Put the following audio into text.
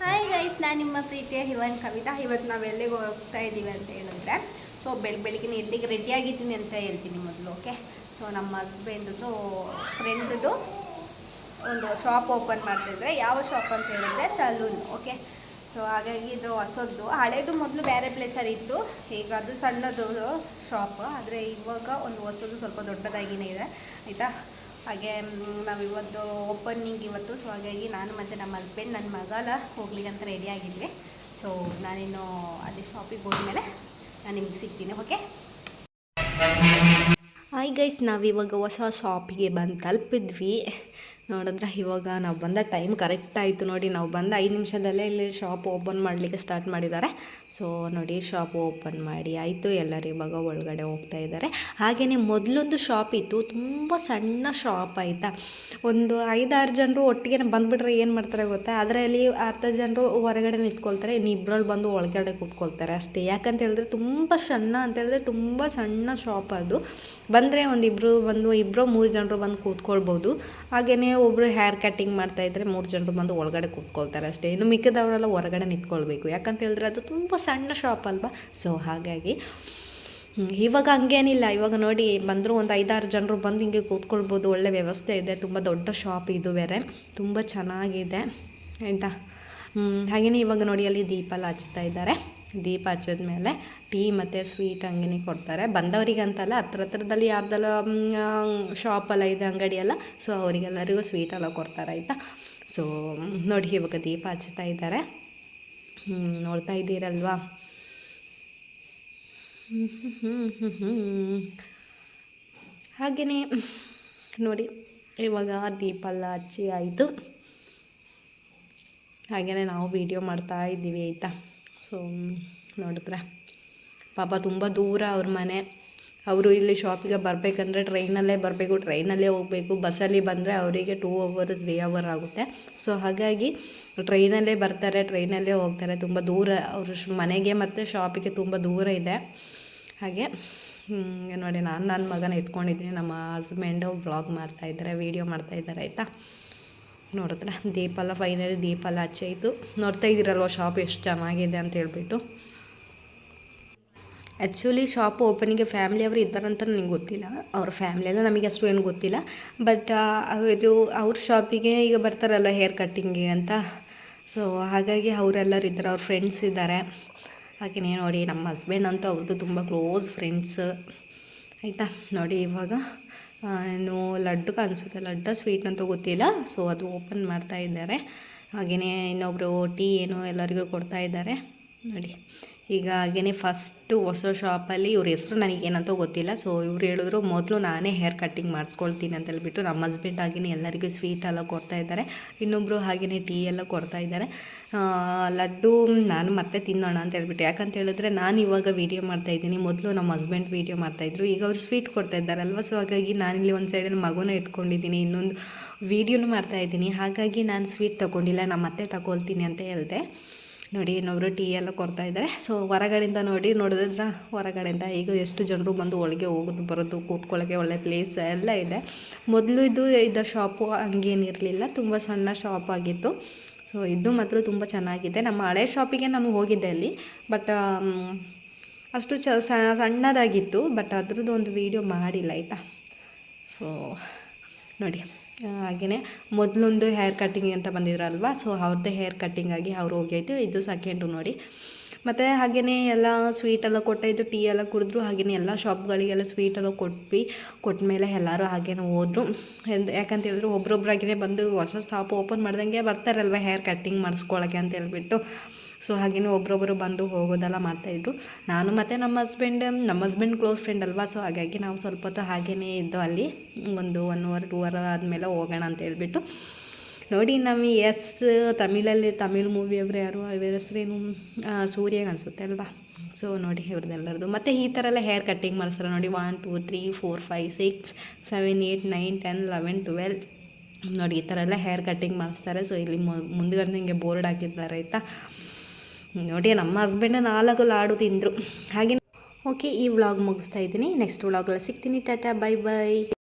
Hi guys ನಾನು ನಿಮ್ಮ ಪ್ರೀತಿಯ ಹಿವನ್ ಕವಿತಾ. ಇವತ್ತು ನಾವು ಎಲ್ಲಿಗೆ ಹೋಗ್ತಾ ಇದ್ದೀವಿ ಅಂತ ಹೇಳಿದ್ರೆ ಸೊ ಬೆಳಗ್ಗೆ ಬೆಳಿಗ್ಗೆ ಎಲ್ಲಿಗೆ ರೆಡಿಯಾಗಿದ್ದೀನಿ ಅಂತ ಹೇಳ್ತೀನಿ ಮೊದಲು ಓಕೆ ಸೊ ನಮ್ಮ ಹಸ್ಬೆಂಡ್ದು ಫ್ರೆಂಡ್ದು ಒಂದು ಶಾಪ್ ಓಪನ್ ಮಾಡ್ತಿದ್ರೆ ಯಾವ ಶಾಪ್ ಅಂತ ಹೇಳಿದ್ರೆ ಸಲೂನ್ ಓಕೆ ಸೊ ಹಾಗಾಗಿ ಇದು ಹೊಸದ್ದು. ಹಳೇದು ಮೊದಲು ಬೇರೆ ಪ್ಲೇಸಲ್ಲಿ ಇತ್ತು. ಈಗ ಅದು ಸಣ್ಣದು ಶಾಪ್ ಆದರೆ ಇವಾಗ ಒಂದು ಹೊಸದು ಸ್ವಲ್ಪ ದೊಡ್ಡದಾಗಿನೇ ಇದೆ, ಆಯಿತಾ? ಹಾಗೆ ನಾವು ಇವತ್ತು ಓಪನಿಂಗ್ ಇವತ್ತು. ಸೊ ಹಾಗಾಗಿ ನಾನು ಮತ್ತು ನಮ್ಮ ಹಸ್ಬೆಂಡ್ ನನ್ನ ಮಗಲ ಹೋಗ್ಲಿಕ್ಕೆ ಅಂತ ರೆಡಿ ಆಗಿದ್ವಿ. ಸೊ ನಾನಿನ್ನು ಅಲ್ಲಿ ಶಾಪಿಗೆ ಹೋದ್ಮೇಲೆ ನಾನು ನಿಮ್ಗೆ ಸಿಗ್ತೀನಿ ಓಕೆ ಹಾಯ್ ಗೈಸ್ ನಾವಿವಾಗ ಹೊಸ ಶಾಪಿಗೆ ಬಂದು ತಲುಪಿದ್ವಿ. ನೋಡಿದ್ರೆ ಇವಾಗ ನಾವು ಬಂದ ಟೈಮ್ ಕರೆಕ್ಟ್ ಆಯಿತು ನೋಡಿ. ನಾವು ಬಂದ ಐದು ನಿಮಿಷದಲ್ಲೇ ಇಲ್ಲಿ ಶಾಪ್ ಓಪನ್ ಮಾಡಲಿಕ್ಕೆ ಸ್ಟಾರ್ಟ್ ಮಾಡಿದ್ದಾರೆ. ಸೊ ನೋಡಿ ಶಾಪ್ ಓಪನ್ ಮಾಡಿ ಆಯಿತು. ಎಲ್ಲರೂ ಇವಾಗ ಒಳಗಡೆ ಹೋಗ್ತಾ ಇದ್ದಾರೆ. ಹಾಗೆಯೇ ಮೊದಲೊಂದು ಶಾಪ್ ಇತ್ತು. ತುಂಬ ಸಣ್ಣ ಶಾಪ್ ಆಯಿತಾ? ಒಂದು ಐದಾರು ಜನರು ಒಟ್ಟಿಗೆ ಬಂದುಬಿಟ್ರೆ ಏನು ಮಾಡ್ತಾರೆ ಗೊತ್ತಾ? ಅದರಲ್ಲಿ ಹತ್ತು ಜನರು ಹೊರಗಡೆ ನಿಂತ್ಕೊಳ್ತಾರೆ, ಇನ್ನು ಬಂದು ಒಳಗಡೆ ಕೂತ್ಕೊಳ್ತಾರೆ ಅಷ್ಟೇ. ಯಾಕಂತ ಹೇಳಿದ್ರೆ ತುಂಬ ಸಣ್ಣ ಅಂತ ಹೇಳಿದ್ರೆ ತುಂಬ ಸಣ್ಣ ಶಾಪ್ ಅದು. ಬಂದರೆ ಒಂದಿಬ್ಬರು ಬಂದು ಇಬ್ಬರು ಮೂರು ಜನರು ಬಂದು ಕೂತ್ಕೊಳ್ಬೋದು. ಹಾಗೆಯೇ ಒಬ್ಬರು ಹೇರ್ ಕಟ್ಟಿಂಗ್ ಮಾಡ್ತಾ ಇದ್ದರೆ ಮೂರು ಜನರು ಬಂದು ಒಳಗಡೆ ಕೂತ್ಕೊಳ್ತಾರೆ ಅಷ್ಟೇ. ಇನ್ನು ಮಿಕ್ಕಿದವರೆಲ್ಲ ಹೊರಗಡೆ ನಿಂತ್ಕೊಳ್ಬೇಕು. ಯಾಕಂತ ಹೇಳಿದ್ರೆ ಅದು ತುಂಬ ಸಣ್ಣ ಶಾಪ್ ಅಲ್ವಾ? ಸೊ ಹಾಗಾಗಿ ಇವಾಗ ಹಂಗೇನಿಲ್ಲ. ಇವಾಗ ನೋಡಿ ಬಂದರೂ ಒಂದು ಐದಾರು ಜನರು ಬಂದು ಹಿಂಗೆ ಕೂತ್ಕೊಳ್ಬೋದು. ಒಳ್ಳೆ ವ್ಯವಸ್ಥೆ ಇದೆ. ತುಂಬ ದೊಡ್ಡ ಶಾಪ್ ಇದು ಬೇರೆ. ತುಂಬ ಚೆನ್ನಾಗಿದೆ. ಆಯಿತಾ? ಹಾಗೆಯೇ ಇವಾಗ ನೋಡಿ ಅಲ್ಲಿ ದೀಪ ಎಲ್ಲ ಹಚ್ತಾ ಇದ್ದಾರೆ. ದೀಪ ಹಚ್ಚಿದ್ಮೇಲೆ ಟೀ ಮತ್ತು ಸ್ವೀಟ್ ಹಂಗೇ ಕೊಡ್ತಾರೆ. ಬಂದವರಿಗೆ ಅಂತಲ್ಲ ಹತ್ರ ಹತ್ರದಲ್ಲಿ ಯಾರ್ದೆಲ್ಲ ಶಾಪೆಲ್ಲ ಇದೆ ಅಂಗಡಿಯೆಲ್ಲ ಸೊ ಅವರಿಗೆಲ್ಲರಿಗೂ ಸ್ವೀಟ್ ಎಲ್ಲ ಕೊಡ್ತಾರೆ, ಆಯಿತಾ? ಸೊ ನೋಡಿ ಇವಾಗ ದೀಪ ಹಚ್ತಾ ಇದ್ದಾರೆ. ನೋಡ್ತಾ ಇದ್ದೀರಲ್ವಾ? ಹಾಗೆಯೇ ನೋಡಿ, ಇವಾಗ ದೀಪ ಎಲ್ಲ ಹಚ್ಚಿ ಆಯಿತು. ಹಾಗೆಯೇ ನಾವು ವೀಡಿಯೋ ಮಾಡ್ತಾ ಇದ್ದೀವಿ, ಆಯಿತಾ? ಸೊ ನೋಡಿದ್ರೆ? ಪಾಪ ತುಂಬ ದೂರ ಅವ್ರ ಮನೆ. ಅವರು ಇಲ್ಲಿ ಶಾಪಿಗೆ ಬರಬೇಕಂದ್ರೆ ಟ್ರೈನಲ್ಲೇ ಬರಬೇಕು ಟ್ರೈನಲ್ಲೇ ಹೋಗಬೇಕು. ಬಸ್ಸಲ್ಲಿ ಬಂದರೆ ಅವರಿಗೆ ಟೂ ಅವರ್ ತ್ರೀ ಅವರ್ ಆಗುತ್ತೆ. ಸೊ ಹಾಗಾಗಿ ಟ್ರೈನಲ್ಲೇ ಬರ್ತಾರೆ ಟ್ರೈನಲ್ಲೇ ಹೋಗ್ತಾರೆ. ತುಂಬ ದೂರ, ಅವ್ರ ಮನೆಗೆ ಮತ್ತು ಶಾಪಿಗೆ ತುಂಬ ದೂರ ಇದೆ. ಹಾಗೆ ನೋಡಿ ನಾನು ನನ್ನ ಮಗನ ಎತ್ಕೊಂಡಿದ್ದೀನಿ. ನಮ್ಮ ಹಸ್ಬೆಂಡು ಬ್ಲಾಗ್ ಮಾಡ್ತಾಯಿದ್ದಾರೆ ವೀಡಿಯೋ ಮಾಡ್ತಾಯಿದ್ದಾರೆ ಆಯಿತಾ? ನೋಡಿದ್ರೆ ದೀಪ ಎಲ್ಲ ಫೈನಲಿ ದೀಪ ಎಲ್ಲ ಹಚ್ಚಾಯಿತು ನೋಡ್ತಾ ಇದ್ದೀರಲ್ವ ಶಾಪ್ ಎಷ್ಟು ಚೆನ್ನಾಗಿದೆ ಅಂತ ಹೇಳ್ಬಿಟ್ಟು. ಆ್ಯಕ್ಚುಲಿ ಶಾಪ್ ಓಪನಿಗೆ ಫ್ಯಾಮಿಲಿ ಅವರು ಇದ್ದಾರಂತ ನನಗೆ ಗೊತ್ತಿಲ್ಲ. ಅವ್ರ ಫ್ಯಾಮಿಲಿ ಎಲ್ಲ ನಮಗೆ ಅಷ್ಟು ಏನು ಗೊತ್ತಿಲ್ಲ. ಬಟ್ ಅವರು ಅವ್ರ ಶಾಪಿಗೆ ಈಗ ಬರ್ತಾರಲ್ಲ ಹೇರ್ ಕಟ್ಟಿಂಗಿಗೆ ಅಂತ. ಸೊ ಹಾಗಾಗಿ ಅವರೆಲ್ಲರೂ ಇದ್ದಾರೆ, ಅವ್ರ ಫ್ರೆಂಡ್ಸ್ ಇದ್ದಾರೆ. ಹಾಗೆಯೇ ನೋಡಿ ನಮ್ಮ ಹಸ್ಬೆಂಡ್ ಅಂತೂ ಅವ್ರದ್ದು ತುಂಬ ಕ್ಲೋಸ್ ಫ್ರೆಂಡ್ಸ್ ಆಯಿತಾ? ನೋಡಿ ಇವಾಗ ಏನು ಲಡ್ಡು ಕಾಣಿಸುತ್ತೆ. ಲಡ್ಡು ಸ್ವೀಟ್ ಅಂತ ಗೊತ್ತಿಲ್ಲ. ಸೊ ಅದು ಓಪನ್ ಮಾಡ್ತಾ ಇದ್ದಾರೆ. ಹಾಗೆಯೇ ಇನ್ನೊಬ್ಬರು ಟೀ ಏನೋ ಎಲ್ಲರಿಗೂ ಕೊಡ್ತಾ ಇದ್ದಾರೆ. ನೋಡಿ. ಈಗ ಹಾಗೆಯೇ ಫಸ್ಟು ಹೊಸ ಶಾಪಲ್ಲಿ ಇವ್ರ ಹೆಸರು ನನಗೇನಂತ ಗೊತ್ತಿಲ್ಲ. ಸೊ ಇವ್ರು ಹೇಳಿದ್ರು, ಮೊದಲು ನಾನೇ ಹೇರ್ ಕಟ್ಟಿಂಗ್ ಮಾಡಿಸ್ಕೊಳ್ತೀನಿ ಅಂತ ಹೇಳ್ಬಿಟ್ಟು ನಮ್ಮ ಹಸ್ಬೆಂಡ್ ಹಾಗೆಯೇ ಎಲ್ಲರಿಗೂ ಸ್ವೀಟ್ ಎಲ್ಲ ಕೊಡ್ತಾ ಇದ್ದಾರೆ. ಇನ್ನೊಬ್ಬರು ಹಾಗೆಯೇ ಟೀ ಎಲ್ಲ ಕೊಡ್ತಾ ಇದ್ದಾರೆ. ಲಡ್ಡು ನಾನು ಮತ್ತೆ ತಿನ್ನೋಣ ಅಂತ ಹೇಳ್ಬಿಟ್ಟು. ಯಾಕಂತ ಹೇಳಿದ್ರೆ, ನಾನು ಇವಾಗ ವೀಡಿಯೋ ಮಾಡ್ತಾ ಇದ್ದೀನಿ. ಮೊದಲು ನಮ್ಮ ಹಸ್ಬೆಂಡ್ ವೀಡಿಯೋ ಮಾಡ್ತಾಯಿದ್ರು ಈಗ ಅವ್ರು ಸ್ವೀಟ್ ಕೊಡ್ತಾ ಇದ್ದಾರಲ್ವ ಸೊ ಹಾಗಾಗಿ ನಾನಿಲ್ಲಿ ಒಂದು ಸೈಡಲ್ಲಿ ಮಗುನ ಎತ್ಕೊಂಡಿದ್ದೀನಿ. ಇನ್ನೊಂದು ವೀಡಿಯೋನು ಮಾಡ್ತಾ ಇದ್ದೀನಿ. ಹಾಗಾಗಿ ನಾನು ಸ್ವೀಟ್ ತೊಗೊಂಡಿಲ್ಲ ನಮ್ಮ ಮತ್ತೆ ತಗೊಳ್ತೀನಿ ಅಂತ ಹೇಳಿದೆ. ನೋಡಿ ಇನ್ನೊಬ್ರು ಟೀ ಎಲ್ಲ ಕೊಡ್ತಾ ಇದ್ದಾರೆ. ಸೊ ಹೊರಗಡೆಯಿಂದ ನೋಡಿ, ನೋಡಿದ್ರೆ? ಹೊರಗಡೆಯಿಂದ ಈಗ ಎಷ್ಟು ಜನರು ಬಂದು ಒಳಗೆ ಹೋಗೋದು, ಬರೋದು ಕೂತ್ಕೊಳ್ಳೋಕ್ಕೆ ಒಳ್ಳೆ ಪ್ಲೇಸ್ ಎಲ್ಲ ಇದೆ. ಮೊದಲು ಇದು ಇದ್ದ ಶಾಪು ಹಂಗೇನಿರಲಿಲ್ಲ ತುಂಬ ಸಣ್ಣ ಶಾಪ್ ಆಗಿತ್ತು. ಸೊ ಇದು ಮಾತ್ರ ತುಂಬ ಚೆನ್ನಾಗಿದೆ. ನಮ್ಮ ಹಳೆ ಶಾಪಿಗೆ ನಾನು ಹೋಗಿದ್ದೆ ಅಲ್ಲಿ. ಬಟ್ ಅಷ್ಟು ಚ ಸಣ್ಣದಾಗಿತ್ತು. ಬಟ್ ಅದ್ರದ್ದು ಒಂದು ವೀಡಿಯೋ ಮಾಡಿಲ್ಲ, ಆಯಿತಾ? ಸೊ ನೋಡಿ. ಹಾಗೆಯೇ ಮೊದಲೊಂದು ಹೇರ್ ಕಟ್ಟಿಂಗ್ ಅಂತ ಬಂದಿದ್ರಲ್ವ? ಸೊ ಅವ್ರದ್ದೇ ಹೇರ್ ಕಟ್ಟಿಂಗ್ ಆಗಿ ಅವ್ರು ಹೋಗೈತೆ ಇದು ಸೆಕೆಂಡು ನೋಡಿ. ಮತ್ತು ಹಾಗೆಯೇ ಎಲ್ಲ ಸ್ವೀಟೆಲ್ಲ ಕೊಟ್ಟಾಯಿತು ಟೀ ಎಲ್ಲ ಕುಡಿದ್ರು. ಹಾಗೆಯೇ ಎಲ್ಲ ಶಾಪ್ಗಳಿಗೆಲ್ಲ ಸ್ವೀಟೆಲ್ಲ ಕೊಟ್ವಿ. ಕೊಟ್ಟ ಮೇಲೆ ಎಲ್ಲರೂ ಹಾಗೇನೆ ಹೋದರು. ಎಂದು, ಯಾಕಂತ ಹೇಳಿದ್ರು ಒಬ್ರೊಬ್ರಾಗಿನೇ ಬಂದು ಹೊಸ ಶಾಪ್ ಓಪನ್ ಮಾಡ್ದಂಗೆ ಬರ್ತಾರಲ್ವ ಹೇರ್ ಕಟ್ಟಿಂಗ್ ಮಾಡಿಸ್ಕೊಳಕ್ಕೆ ಅಂತ ಹೇಳ್ಬಿಟ್ಟು. ಸೊ ಹಾಗೆಯೇ ಒಬ್ರೊಬ್ಬರು ಬಂದು ಹೋಗೋದೆಲ್ಲ ಮಾಡ್ತಾಯಿದ್ರು ನಾನು ಮತ್ತು ನಮ್ಮ ಹಸ್ಬೆಂಡ್ ನಮ್ಮ ಹಸ್ಬೆಂಡ್ ಕ್ಲೋಸ್ ಫ್ರೆಂಡ್ ಅಲ್ವಾ? ಸೊ ಹಾಗಾಗಿ ನಾವು ಸ್ವಲ್ಪ ಹೊತ್ತು ಹಾಗೇ ಇದ್ದು ಅಲ್ಲಿ ಒಂದು ಒನ್ ಅವರ್ ಟೂ ಅವರ್ ಆದಮೇಲೆ ಹೋಗೋಣ ಅಂತ ಹೇಳ್ಬಿಟ್ಟು. ನೋಡಿ ನಮ್ಮ ಎಸ್ ತಮಿಳಲ್ಲಿ ತಮಿಳ್ ಮೂವಿಯವರು ಯಾರು ಇವ್ರ ಹೆಸ್ರೇನು ಆ, ಸೂರ್ಯ ಅನಿಸುತ್ತೆ ಅಲ್ವಾ? ಸೊ ನೋಡಿ ಇವ್ರದ್ದೆಲ್ಲರದು ಮತ್ತು ಈ ಥರ ಎಲ್ಲ ಹೇರ್ ಕಟ್ಟಿಂಗ್ ಮಾಡಿಸ್ತಾರೆ ನೋಡಿ one two three four five six seven eight nine ten eleven twelve ನೋಡಿ ಈ ಥರ ಎಲ್ಲ ಹೇರ್ ಕಟ್ಟಿಂಗ್ ಮಾಡಿಸ್ತಾರೆ. ಸೊ ಇಲ್ಲಿ ಮುಂದುಗಡೆ ಹಿಂಗೆ ಬೋರ್ಡ್ ಹಾಕಿದ್ದಾರೆ ಆಯಿತಾ? ನೋಡಿ, ನಮ್ಮ ಹಸ್ಬೆಂಡ್ ನಾಲ್ಕು ಲಾಡು ತಿಂದರು. ಹಾಗೆ ಓಕೆ ಈ ವ್ಲಾಗ್ ಮುಗಿಸ್ತಾ ಇದ್ದೀನಿ. ನೆಕ್ಸ್ಟ್ ವ್ಲಾಗಲ್ಲಿ ಸಿಗ್ತೀನಿ. Tata bye bye